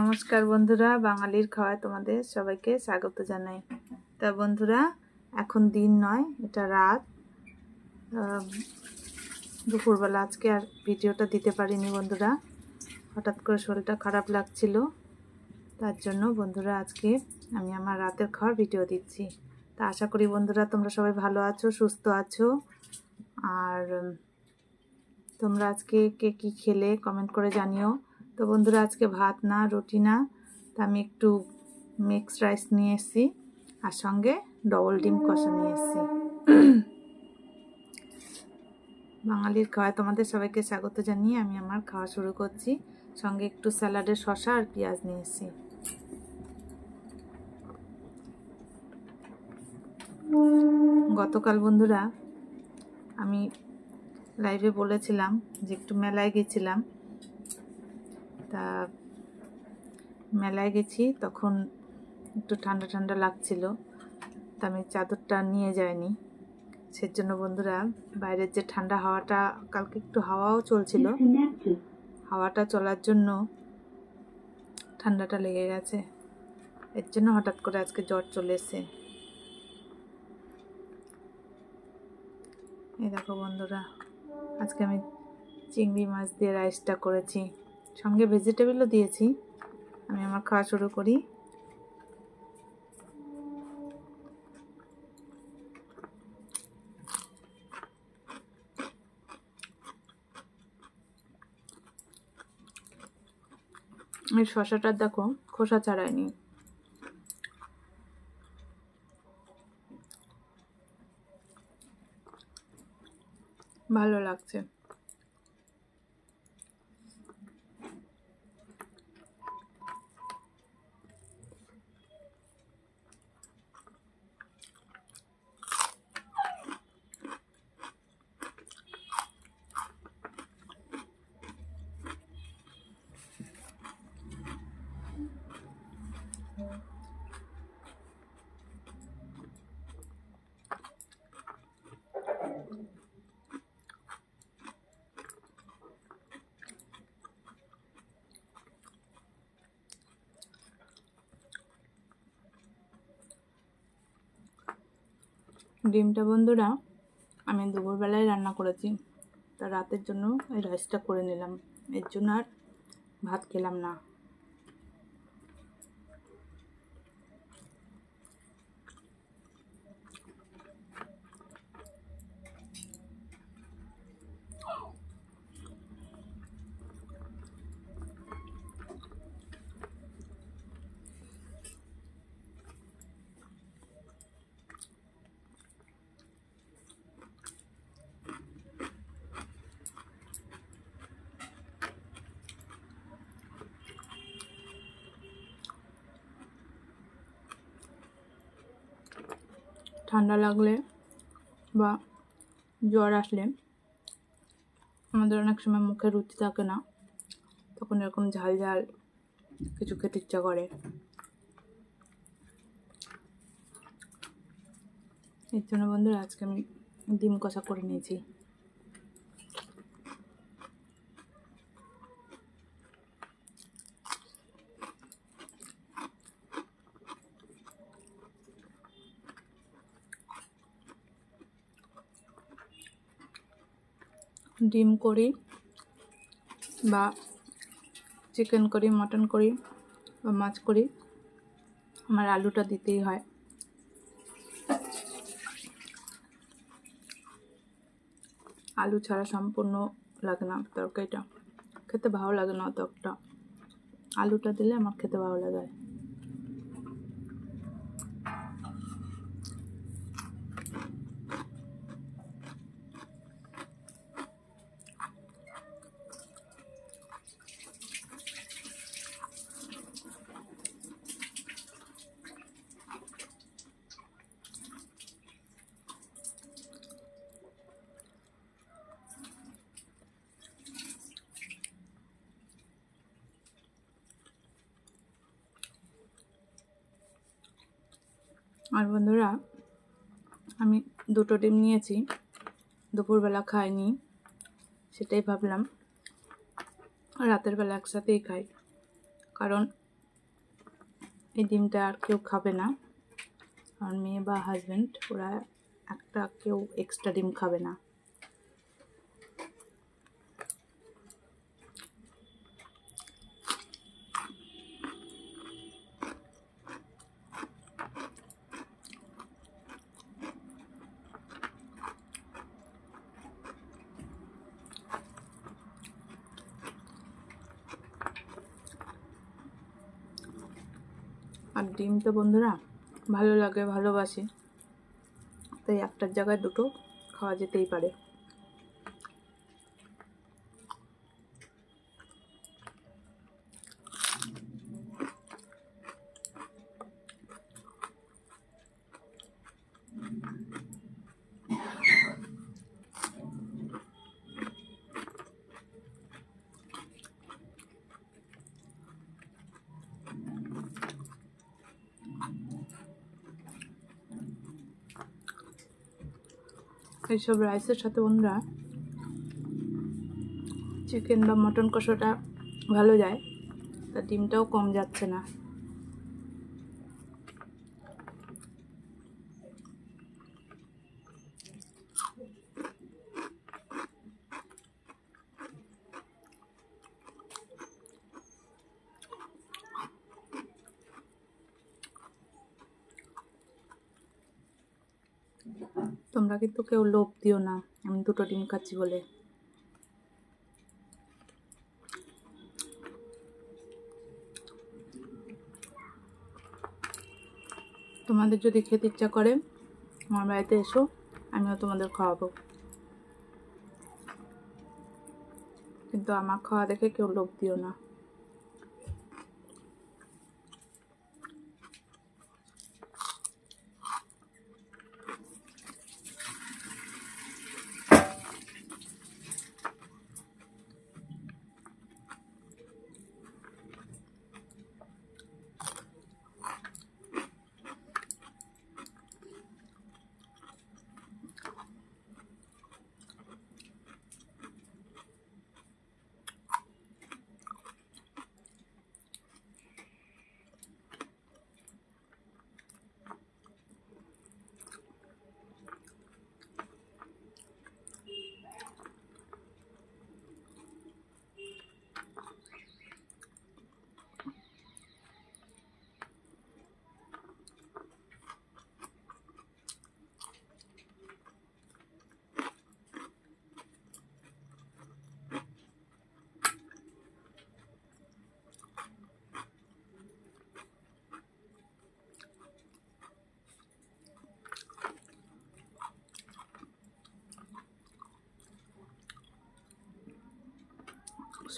নমস্কার বন্ধুরা, বাঙালির খাওয়ায় তোমাদের সবাইকে স্বাগত জানাই। তা বন্ধুরা, এখন দিন নয়, এটা রাত। দুপুরবেলা আজকে আর ভিডিওটা দিতে পারিনি বন্ধুরা। হঠাৎ করে শরীরটা খারাপ লাগছিল, তার জন্য বন্ধুরা আজকে আমি আমার রাতের খাওয়ার ভিডিও দিচ্ছি। তা আশা করি বন্ধুরা, তোমরা সবাই ভালো আছো, সুস্থ আছো। আর তোমরা আজকে কে কী খেলে কমেন্ট করে জানিও। তো বন্ধুরা, আজকে ভাত না, রুটি না, তা আমি একটু মিক্সড রাইস নিয়ে এসেছি আর সঙ্গে ডবল ডিম কষা নিয়ে এসেছি। বাঙালির খাওয়ায় তোমাদের সবাইকে স্বাগত জানিয়ে আমি আমার খাওয়া শুরু করছি। সঙ্গে একটু স্যালাডের শসা আর পেঁয়াজ নিয়ে এসেছি। গতকাল বন্ধুরা, আমি লাইভে বলেছিলাম যে একটু মেলায় গেছিলাম। তা মেলায় গেছি, তখন একটু ঠান্ডা ঠান্ডা লাগছিল। তা আমি চাদরটা নিয়ে যাইনি। সেজন্য বন্ধুরা, বাইরের যে ঠান্ডা হাওয়াটা, কালকে একটু হাওয়াও চলছিল। হাওয়াটা চলার জন্য ঠান্ডাটা লেগে গেছে। এর জন্য হঠাৎ করে আজকে জ্বর চলে এসে এই দেখো বন্ধুরা, আজকে আমি চিংড়ি মাছ দিয়ে রাইসটা করেছি। সঙ্গে ভেজিটেবলও দিয়েছি। আমি আমার খাওয়া শুরু করি। এই শশাটার দেখো, খোসা ছাড়ায়নি। ভালো লাগছে। ডিমটা বন্ধুরা, আমি দুপুরবেলায় রান্না করেছি। তা রাতের জন্য এই রাইসটা করে নিলাম। এর জন্য আর ভাত খেলাম না। ঠান্ডা লাগলে বা জ্বর আসলে আমাদের অনেক সময় মুখে রুচি থাকে না, তখন এরকম ঝাল ঝাল কিছু খেতে ইচ্ছা করে। এর জন্য বন্ধুরা আজকে আমি ডিম কষা করে নিয়েছি। ডিম করি বা চিকেন করি মটন করি বা মাছ করি। আমার আলুটা দিতেই হয়। আলু ছাড়া সম্পূর্ণ লাগে না তরকারিটা। খেতে ভালো লাগে না অতটা আলুটা দিলে আমার খেতে ভালো লাগে। আর বন্ধুরা, আমি দুটো ডিম নিয়েছি, দুপুরবেলা খাইনি, সেটাই ভাবলাম রাতের বেলা একসাথেই খাই, কারণ এই ডিমটা আর কেউ খাবে না আমার মেয়ে বা হাজব্যান্ড ওরা একটা কেউ এক্সট্রা ডিম খাবে না। আর ডিম তো বন্ধুরা ভালো লাগে ভালোবাসে। তাই একটার জায়গায় দুটো খাওয়া যেতেই পারে। এইসব রাইসের সাথে বন্ধুরা চিকেন বা মটন কষাটা ভালো যায়, তা ডিমটাও কম যাচ্ছে না। তোমরা কিন্তু কেউ লোভ দিও না। আমি দুটো ডিম খাচ্ছি বলে। তোমাদের যদি খেতে ইচ্ছা করে, আমার বাড়িতে এসো, আমিও তোমাদের খাওয়াবো। কিন্তু আমার খাওয়া দেখে কেউ লোভ দিও না।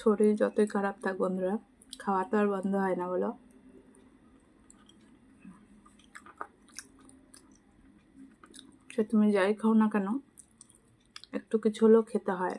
শরীর যতই খারাপ থাক বন্ধুরা, খাওয়া তো আর বন্ধ হয় না বলো। সে তুমি যাই খাও না কেন, একটু কিছু হলেও খেতে হয়।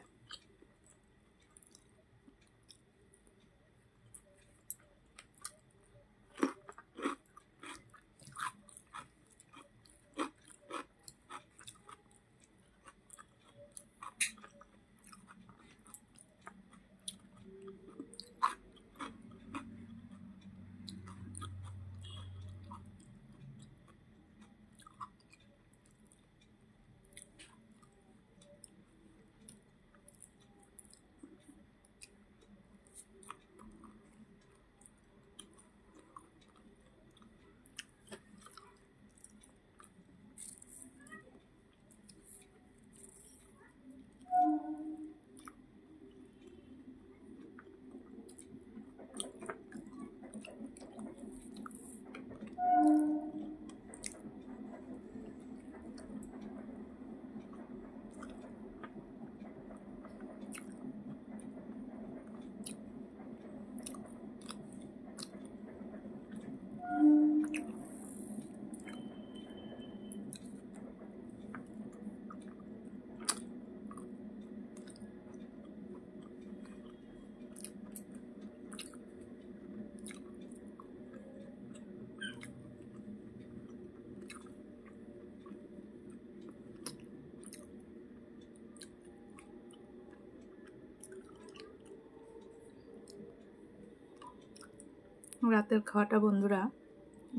রাতের খাওয়াটা বন্ধুরা,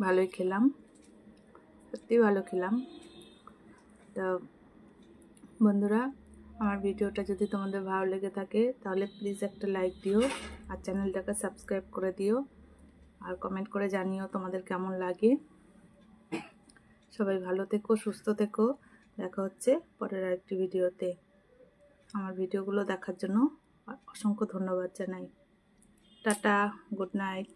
ভালোই খেলাম। সত্যি ভালো খেলাম। তো বন্ধুরা, আমার ভিডিওটা যদি তোমাদের ভালো লেগে থাকে, তাহলে প্লিজ একটা লাইক দিও আর চ্যানেলটাকে সাবস্ক্রাইব করে দিও। আর কমেন্ট করে জানিও তোমাদের কেমন লাগে। সবাই ভালো থেকো, সুস্থ থেকো। দেখা হচ্ছে পরের আরেকটি ভিডিওতে। আমার ভিডিওগুলো দেখার জন্য অসংখ্য ধন্যবাদ জানাই। Tata good night